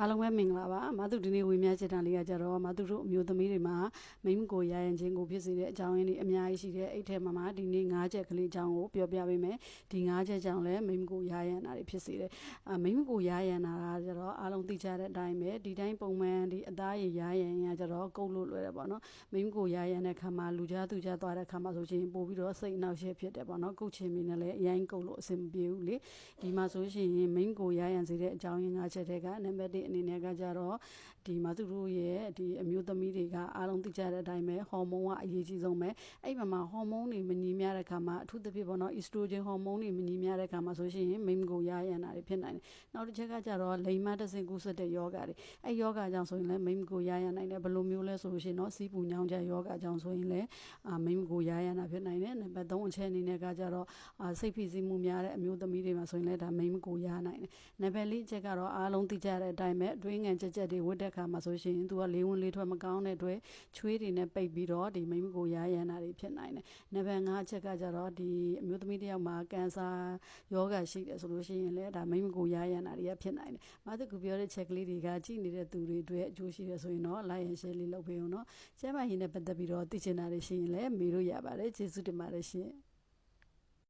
အားလုံးပဲမင်္ဂလာပါမသူဒီနေ့ဝေမျှချက်တန်လေးကကြတော့မသူတို့အမျိုးသမီးတွေမှာမိမကိုရရင်ချင်းကိုဖြစ်စေတဲ့အကြောင်းရင်းတွေအများကြီးရှိတယ်အဲ့ထဲမှာမှဒီနေ့၅ချက်ကလေးအကြောင်းကိုပြောပြပေးမယ်ဒီ၅ချက်ကြောင့်လည်းမိမကိုရရန်တာတွေဖြစ်စေတယ်အမိမကိုရရန်တာကကြတော့အားလုံးသိကြတဲ့အတိုင်းပဲဒီတိုင်းပုံမှန်ဒီအသားရရရန်ကကြတော့ကုတ်လို့လွယ်တယ်ပေါ့နော်မိမကိုရရန်တဲ့ခါမှာလူကြားသူကြားသွားတဲ့ခါမှာဆိုရှင်ပို့ပြီးတော့စိတ်နှောက်ယှက်ဖြစ်တယ်ပေါ့နော်ကုတ်ချင်မီနဲ့လည်းအရင်ကုတ်လို့အဆင်မပြေဘူးလေဒီမှာဆိုရှင်မိမကိုရရန်စေတဲ့အကြောင်းရင်း၅ချက်တွေကနံပါတ်1အနေနဲ့ကကြတော့ဒီမှာသူတို့ရဲ့ဒီအမျိုးသမီးတွေကအားလုံးသိကြတဲ့အတိုင်းပဲဟော်မုန်းကအရေးကြီးဆုံးပဲအဲ့မှာမှာဟော်မုန်းတွေမညီမျှတဲ့ခါမှာအထူးသဖြင့်ပေါ့နော်အီစတိုဂျင်ဟော်မုန်းတွေမညီမျှတဲ့ခါမှာဆိုရှင်မိန်းကိုရရန်တာတွေဖြစ်နိုင်တယ်နောက်တစ်ချက်ကကြတော့လိမ်မတစ်ဆင့်ကူးစက်တဲ့ယောဂတွေအဲ့ယောဂကြောင့်ဆိုရင်လည်းမိန်းကိုရရန်နိုင်တယ်ဘယ်လိုမျိုးလဲဆိုလို့ရှိရင်တော့စီးပူညောင်းချက်ယောဂကြောင့်ဆိုရင်လည်းအာမိန်းကိုရရန်တာဖြစ်နိုင်တယ်နံပါတ်3အချက်အနေနဲ့ကကြတော့အာစိတ်ဖိစီးမှုများတဲ့အမျိုးသမီးတွေမှာဆိုရင်လည်းဒါမိန်းကိုရနိုင်တယ်နံပါတ်4အချက်ကတော့အားလုံးသိကြတဲ့အတိုင်းပဲအတွင်းငံချက်ချက်တွေဝတ်တဲ့ခါမှာဆိုရှင်သူကလေးဝင်လေးထွက်မကောင်းတဲ့အတွက်ချွေးတွေနဲ့ပိတ်ပြီးတော့ဒီမိန်းကိုရရန်တာတွေဖြစ်နိုင်တယ်နံပါတ်5အချက်ကကြတော့ဒီအမျိုးသမီးတစ်ယောက်မှာကင်ဆာယောဂရှိတယ်ဆိုလို့ရှိရင်လည်းဒါမိန်းကိုရရန်တာတွေကဖြစ်နိုင်တယ်။မသကူပြောတဲ့ချက်ကလေးတွေကကြည့်နေတဲ့သူတွေအတွက်အကျိုးရှိတယ်ဆိုရင်တော့ like and share လေးလုပ်ပေးအောင်နော်။ကျမရင်နဲ့ပတ်သက်ပြီးတော့သိချင်တာတွေရှိရင်လည်းမေးလို့ရပါတယ်။ကျေးဇူးတင်ပါတယ်ရှင်။